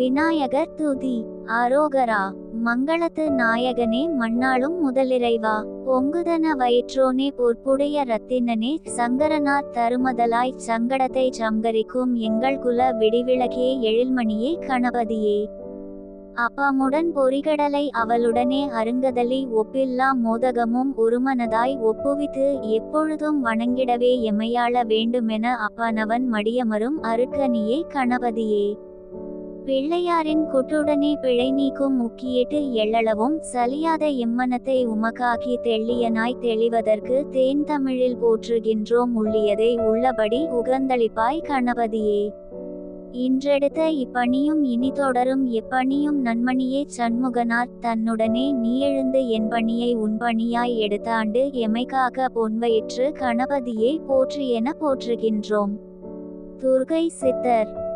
விநாயகர் துதி. அரோகரா மங்களத்து நாயகனே மண்ணாளும் முதலிறைவா. பொங்குதன வயிற்றோனே பொற்புடைய ரத்தினனே சங்கரனார் தருமதலாய் சங்கடத்தை சங்கரிக்கும் எங்கள் குல விடிவிளக்கே எழில்மணியே கணபதியே. அப்பாமுடன் பொறிகடலை அவளுடனே அருங்கதலி ஒப்பில்லா மோதகமும் ஒருமனதாய் ஒப்புவித்து எப்பொழுதும் வணங்கிடவே எமையாள வேண்டுமென அப்பானவன் மடியமரும் அருக்கனியே கணபதியே. பிள்ளையாரின் குட்டுடனே பிழை நீக்கும் முக்கியிட்டு எள்ளளவும் சலியாத இம்மனத்தை உமக்காக்கி தெள்ளியனாய் தெளிவதற்கு தேன் தமிழில் போற்றுகின்றோம் உள்ளியதை உள்ளபடி உகந்தளிப்பாய் கணபதியே. இன்றெடுத்த இப்பணியும் இனி தொடரும் எப்பணியும் நன்மணியே சண்முகனார் தன்னுடனே நீ எழுந்து என் பணியை உன் பணியாய் எடுத்தாண்டு எமைக்காக பொன்வயிற்று கணபதியை போற்றி என போற்றுகின்றோம். துர்கை சித்தர்